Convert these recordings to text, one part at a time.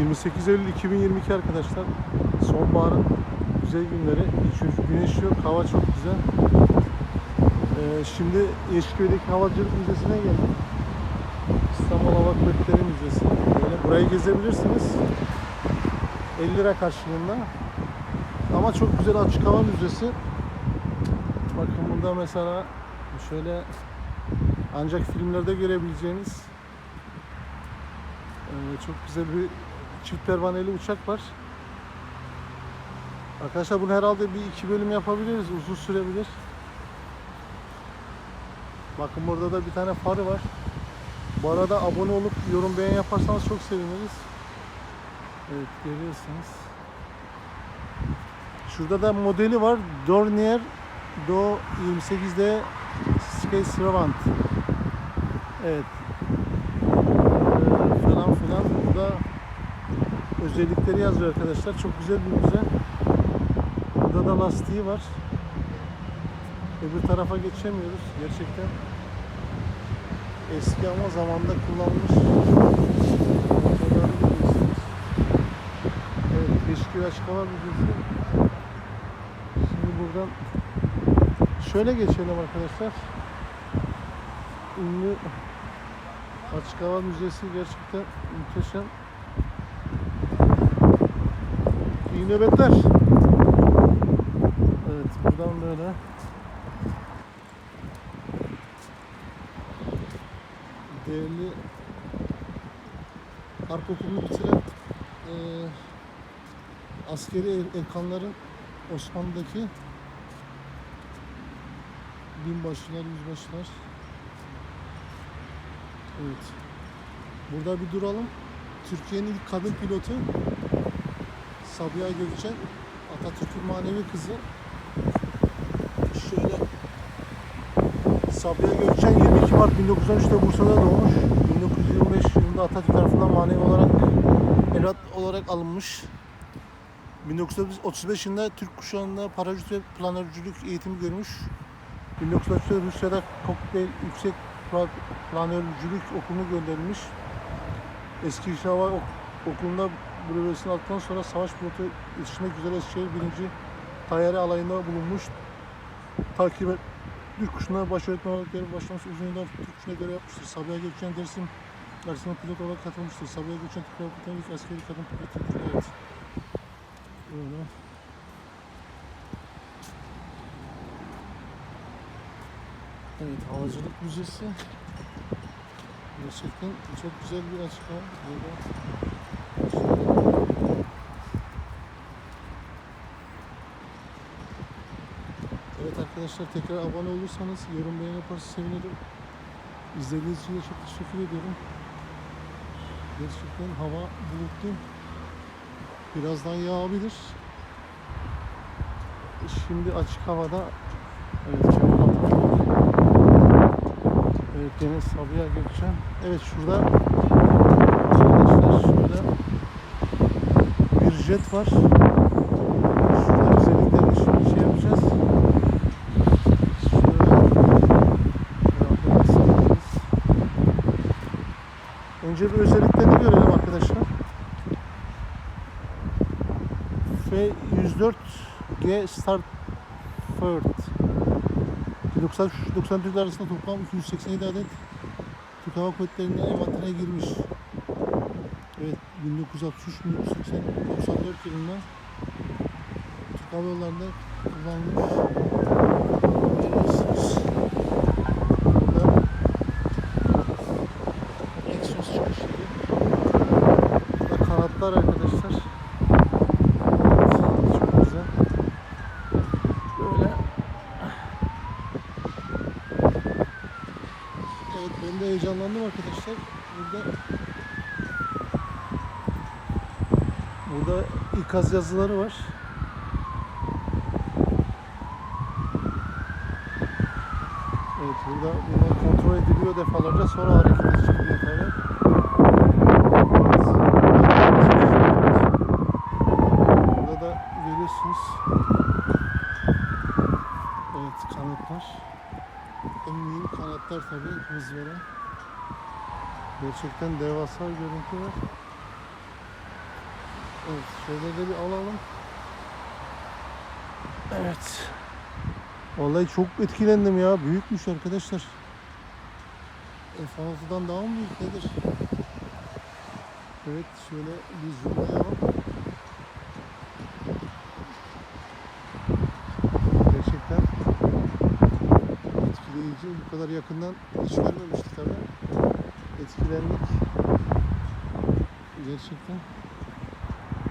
28 Eylül 2022 arkadaşlar. Sonbaharın güzel günleri. Hiç güneş yok. Hava çok güzel. Ee, şimdi Yeşilköy'deki Havacılık Müzesi'ne geldim. İstanbul Hava Kuvvetleri Müzesi. Böyle burayı gezebilirsiniz. 50 lira karşılığında. Ama çok güzel açık hava müzesi. Bakın burada mesela şöyle ancak filmlerde görebileceğiniz ee, çok güzel bir çift pervaneli uçak var. Arkadaşlar bunu herhalde bir iki bölüm yapabiliriz. Uzun sürebilir. Bakın burada da bir tane farı var. Bu arada abone olup yorum beğen yaparsanız çok seviniriz. Evet görüyorsunuz. Şurada da modeli var. Dornier Do 28'de Space Revant. Evet. Ee, falan filan. Burada özellikleri yazıyor arkadaşlar. Çok güzel bir müze. Burada da lastiği var. Öbür tarafa geçemiyoruz. Gerçekten eski ama zamanda kullanılmış. Evet, Açık Hava Müzesi. Şimdi buradan şöyle geçelim arkadaşlar. Ünlü Açık Hava Müzesi gerçekten muhteşem. İyi nöbetler. Evet, buradan böyle. Değerli harp okulunu bitiren eee askeri er- erkanların Osmanlı'daki binbaşılar, yüzbaşılar. Evet. Burada bir duralım. Türkiye'nin ilk kadın pilotu Sabiha Gökçen, Atatürk'ün manevi kızı. Şöyle Sabiha Gökçen 22 Mart 1913'te Bursa'da doğmuş. 1925 yılında Atatürk tarafından manevi olarak evlat olarak alınmış. 1935 yılında Türk kuşağında paracüt ve planörcülük eğitimi görmüş. 1934'te Rusya'da Kokbel Yüksek Pla- Planörcülük Okulu'na gönderilmiş. Eski Hava Ok- Okulu'nda brevesini aldıktan sonra savaş pilotu yetişmek üzere Eskişehir 1. Tayyare alayında bulunmuş. Takip et, Türk kuşuna baş öğretmen olarak görev başlamış. Uzun yıllar Türk kuşuna görev yapmıştır. Sabiha Gökçen dersin dersine pilot olarak katılmıştır. Sabiha Gökçen Türk Hava Kuvvetleri'nin ilk askeri kadın pilotudur. Evet. Böyle. Evet, Havacılık Müzesi. Gerçekten çok güzel bir açık hava. Burada Evet arkadaşlar tekrar abone olursanız yorum beğeni yaparsanız sevinirim. İzlediğiniz için çok teşekkür ediyorum. Gerçekten hava bulutlu. Birazdan yağabilir. Şimdi açık havada evet. Evet Deniz Sabiha Gökçen. Evet şurada arkadaşlar şurada bir jet var. Şurada özelliklerini şimdi şey yapacağız. Önce bir özelliklerini görelim arkadaşlar. F-104G Starford 93 Türk arasında toplam 287 adet Türk Hava Kuvvetleri'nin envanterine girmiş. Evet 1963 1980 94 yılında Türk Hava Yolları'nda kullanılmış. Görüyorsunuz. Burada Exos çıkış yeri. Burada kanatlar arkadaşlar. Çok. Böyle Evet ben de heyecanlandım arkadaşlar. Burada Burada ikaz yazıları var. Evet burada bunlar kontrol ediliyor defalarca sonra hareket ediliyor tabii. Burada da görüyorsunuz. Evet kanatlar. En büyük kanatlar tabii hız veren. Gerçekten devasa görüntü var. Evet, şöyle de bir alalım. Evet. Vallahi çok etkilendim ya. Büyükmüş arkadaşlar. F6'dan daha mı büyük nedir? Evet, şöyle bir zoomlayalım. Gerçekten etkileyici. Bu kadar yakından hiç görmemiştik tabii. Etkilendik. Gerçekten.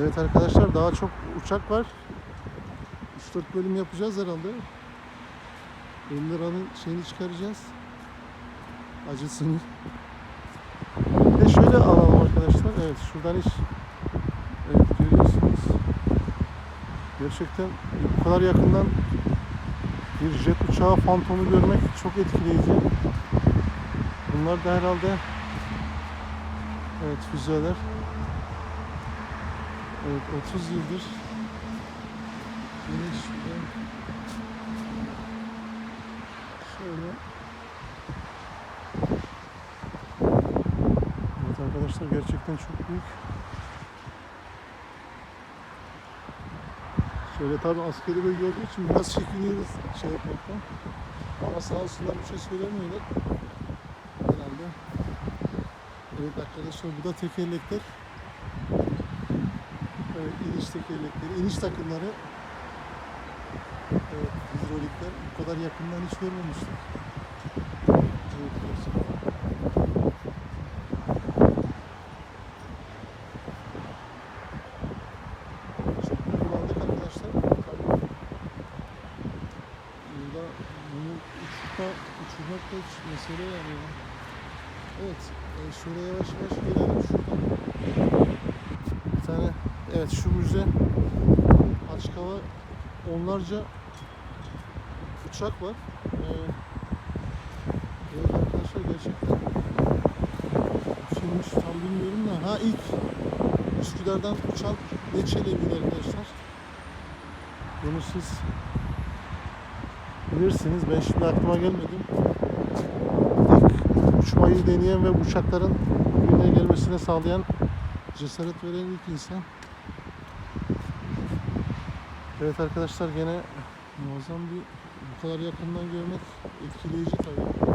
Evet arkadaşlar daha çok uçak var. 3-4 bölüm yapacağız herhalde. 50 liranın şeyini çıkaracağız. Acısını. Bir de şöyle alalım arkadaşlar. Evet şuradan hiç evet görüyorsunuz. Gerçekten bu kadar yakından bir jet uçağı fantomu görmek çok etkileyici. Bunlar da herhalde evet füzeler. Evet 30 yıldır Güneş şöyle Evet arkadaşlar gerçekten çok büyük. Şöyle tabi askeri bölge olduğu için biraz çekiniyoruz şey yapmaktan. Ama sağ olsunlar bir şey söylemiyorlar. Herhalde. Evet arkadaşlar bu da tekerlekler. İniş tekerlekleri, iniş takımları. Evet, hidrolikler bu kadar yakından hiç görmemiştik. Evet, arkadaşlar. Burada bunu uçurma, uçurmak da hiç mesele yani. Evet, şöyle yavaş yavaş gelelim şuradan. Evet şu müze açık hava onlarca uçak var. Ee, evet arkadaşlar gerçekten kimmiş tam bilmiyorum da ha ilk Üsküdar'dan uçan Neçeli'ydi arkadaşlar. Bunu siz bilirsiniz. Ben şimdi aklıma gelmedi. İlk uçmayı deneyen ve uçakların dünyaya gelmesine sağlayan cesaret veren ilk insan. Evet arkadaşlar gene muazzam bir bu kadar yakından görmek etkileyici tabii.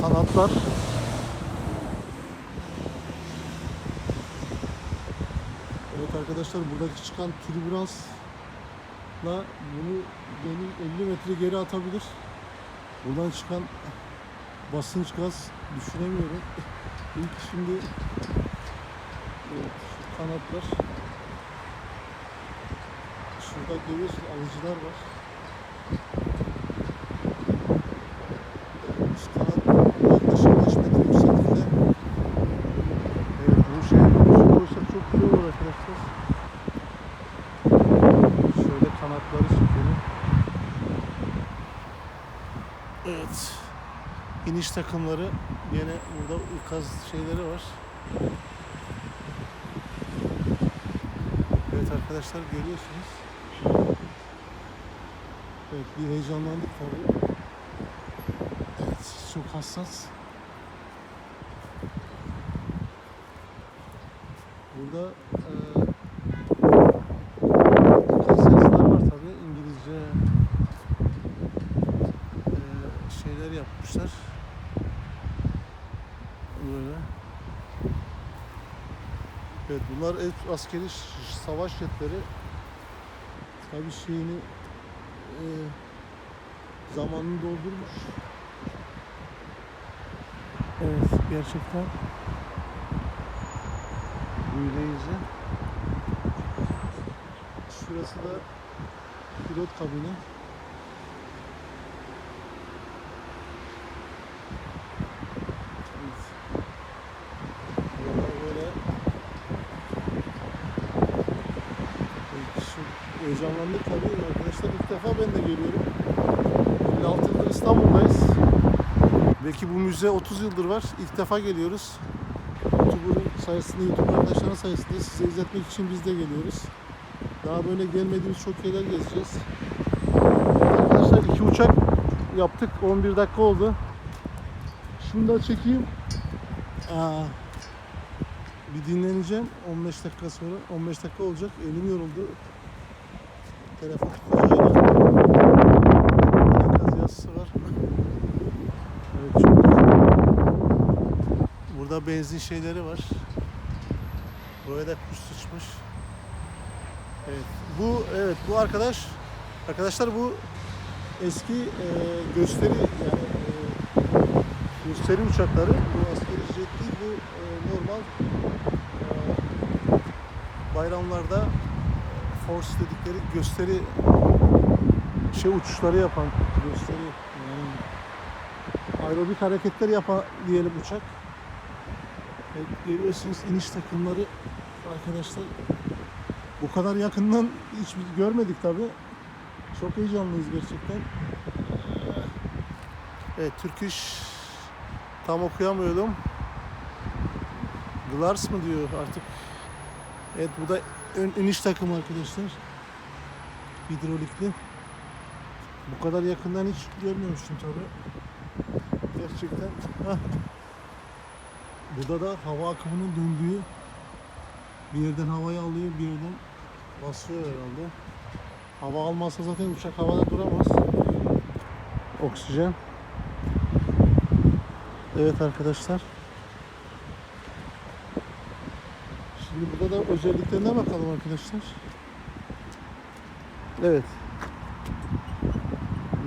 Kanatlar Evet arkadaşlar buradaki çıkan türbülansla bunu beni 50 metre geri atabilir. Buradan çıkan basınç gaz düşünemiyorum. İlk şimdi evet, şu kanatlar şurada görüyorsunuz alıcılar var. Üst kanat yaklaşık 5 metre yükseklikte. Evet bu şey bu olursa çok güzel olur arkadaşlar. Şöyle kanatları çekelim. Evet. İniş takımları yine burada ikaz şeyleri var. Evet arkadaşlar görüyorsunuz. Evet bir heyecanlandık tabii. Evet çok hassas. Burada eee ikaz yazılar var tabi İngilizce eee, şeyler yapmışlar. Böyle. Evet bunlar hep askeri savaş jetleri. Tabi şeyini eee zamanını doldurmuş. Evet gerçekten büyüleyici. Şurası da pilot kabini. Evet. Burada böyle Evet, şu heyecanlandık tabii arkadaşlar. İlk defa ben de geliyorum. 56 yıldır İstanbul'dayız. Belki bu müze 30 yıldır var. İlk defa geliyoruz. YouTuber sayesinde, YouTube arkadaşların sayesinde size izletmek için biz de geliyoruz. Daha böyle gelmediğimiz çok yerler gezeceğiz. Arkadaşlar iki uçak yaptık. 11 dakika oldu. Şunu da çekeyim. Aa, bir dinleneceğim. 15 dakika sonra. 15 dakika olacak. Elim yoruldu. Telefon tutucuyla. Kaz yazısı var. Evet çok. Burada benzin şeyleri var. Buraya da kuş sıçmış. Evet. Bu evet bu arkadaş arkadaşlar bu eski e, gösteri yani e, gösteri uçakları. Bu askeri jet değil bu e, normal e, bayramlarda force dedikleri gösteri şey uçuşları yapan gösteri yani aerobik hareketler yapan diyelim uçak. Evet, görüyorsunuz iniş takımları arkadaşlar bu kadar yakından hiç görmedik tabi. Çok heyecanlıyız gerçekten. Evet Türk iş tam okuyamıyordum. Glars mı diyor artık. Evet bu da ön iniş takımı arkadaşlar. Hidrolikli. Bu kadar yakından hiç görmemiştim tabi. Gerçekten. Hah. Burada da hava akımının döndüğü bir yerden havayı alıyor, bir yerden basıyor herhalde. Hava almazsa zaten uçak havada duramaz. Oksijen. Evet arkadaşlar. Şimdi burada da özelliklerine bakalım arkadaşlar. Evet.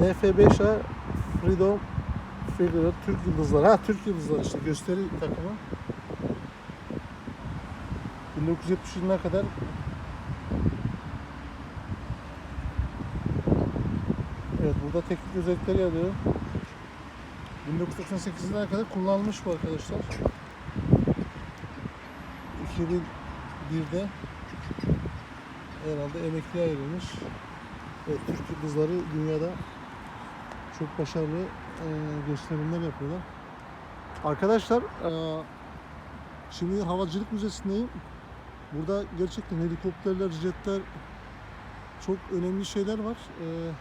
NF5A Freedom Figure Türk Yıldızları. Ha Türk Yıldızları işte gösteri takımı. 1970 yılına kadar Evet burada teknik özellikleri yazıyor. 1998 yılına kadar kullanılmış bu arkadaşlar. 2001'de herhalde emekliye ayrılmış. Evet Türk Yıldızları dünyada çok başarılı e, gösterimler yapıyorlar. Arkadaşlar e, şimdi Havacılık Müzesi'ndeyim. Burada gerçekten helikopterler, jetler çok önemli şeyler var. Ee,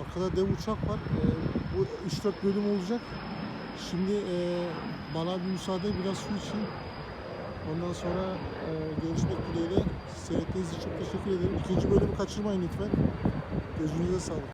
arkada dev uçak var. Ee, bu 3-4 bölüm olacak. Şimdi e, bana bir müsaade biraz su için. Ondan sonra e, görüşmek dileğiyle. Seyrettiğiniz için teşekkür ederim. İkinci bölümü kaçırmayın lütfen. Gözünüze sağlık.